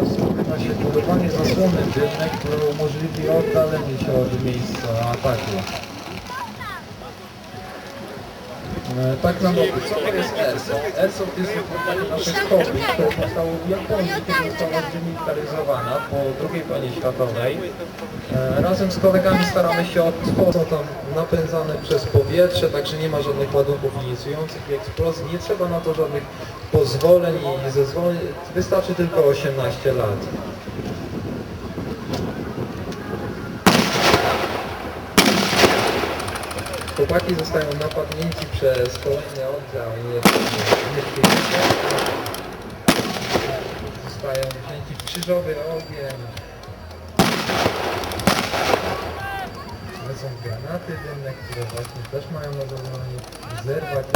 Rozpoczyna się budowanie zasłony dymnej, które umożliwi oddalenie się od miejsca ataku. Tak na boku, co to jest Airsoft? Airsoft jest rozwiązanie naszych hobby, które powstało w Japonii, kiedy została zdemilitaryzowana po II wojnie światowej. E, Razem z kolegami staramy się odtworzyć, są tam napędzane przez powietrze, także nie ma żadnych ładunków inicjujących i eksplozji, nie trzeba na to żadnych pozwoleń i zezwoleń, wystarczy tylko 18 lat. Chłopaki zostają napadnięci przez kolejny oddział nieszczęśliwych. Zostają wzięci w krzyżowy ogień. Są granaty dymne, które właśnie też mają na zadaniu zerwać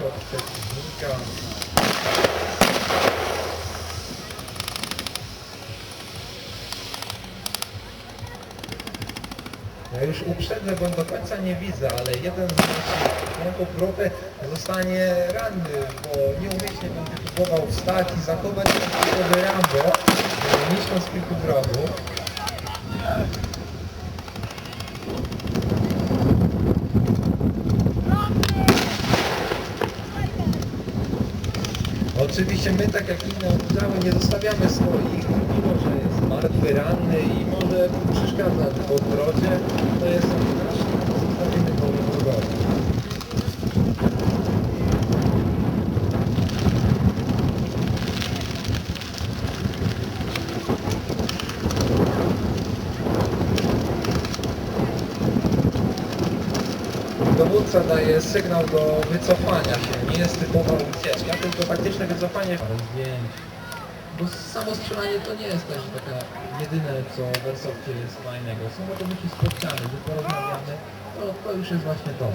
i od przeciwnika. Już uprzedzę, bo do końca nie widzę, ale jeden z naszych członków grupy zostanie ranny, bo nieumyślnie będzie próbował wstać i zachować się Rambo, e, niszcząc kilku wrogów. Oczywiście my, tak jak inne oddziały, nie zostawiamy swoich, mimo że jest martwy, ranny i może przeszkadzać w odwrocie, to jest nasz zostawiony po wrogowi. Dowódca daje sygnał do wycofania się, nie jest typowa ucieczka, tylko taktyczne wycofanie. Ale zdjęć. Bo samo strzelanie to nie jest też taka jedyne, co w jest fajnego. Są oczywiście spotkane, gdy porozmawiamy, to, to już jest właśnie to.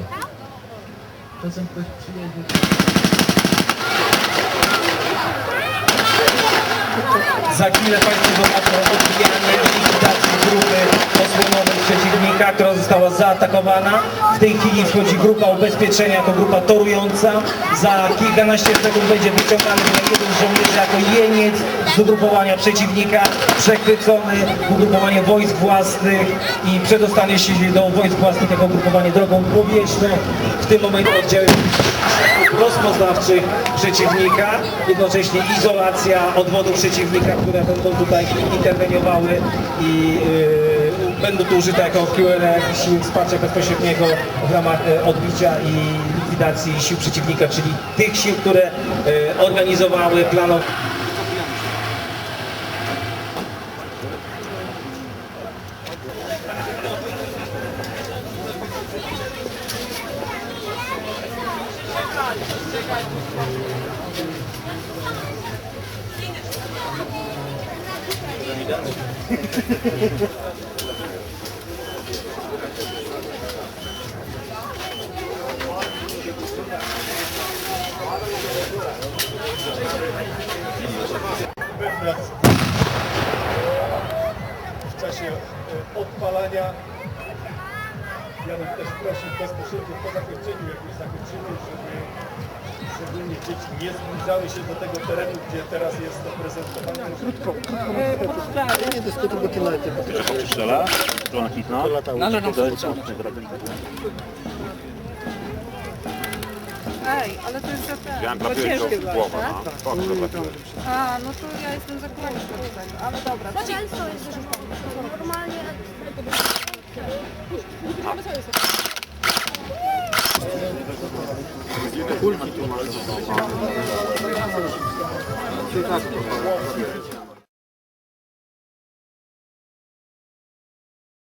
Czasem ktoś przyjedzie, Za chwilę Państwo zobaczą odbijanie i likwidację grupy osłonowej przeciwnika, która została zaatakowana. W tej chwili wchodzi grupa ubezpieczenia jako grupa torująca. Za kilkanaście sekund będzie wyciągany jeden z żołnierzy jako jeniec z ugrupowania przeciwnika, przechwycony, ugrupowanie wojsk własnych i przedostanie się do wojsk własnych jako ugrupowanie drogą powietrzną. W tym momencie oddział rozpoznawczych przeciwnika, jednocześnie izolacja odwodu przeciwnika, które będą tutaj interweniowały i yy, będą tu użyte jako QRF siły wsparcia bezpośredniego w ramach e, odbicia i likwidacji sił przeciwnika, czyli tych sił, które e, organizowały, planowały. W czasie e, odpalania. Ja bym też prosił bezpośrednio po zakończeniu, jak już zakończymy, żeby szczególnie dzieci nie zbliżały się do tego terenu, gdzie teraz jest to prezentowane. Krótko. Nie dyskutuj, bo ty nawet nie Strzela, John Hitna. Należy nam Ej, ale to jest za ten. Ja Bo ciężkie w głowę, tak? no. Tak, to trafiłem. A, no to ja jestem do tego, ale dobra. to- Często jest 골 기준 맞춰서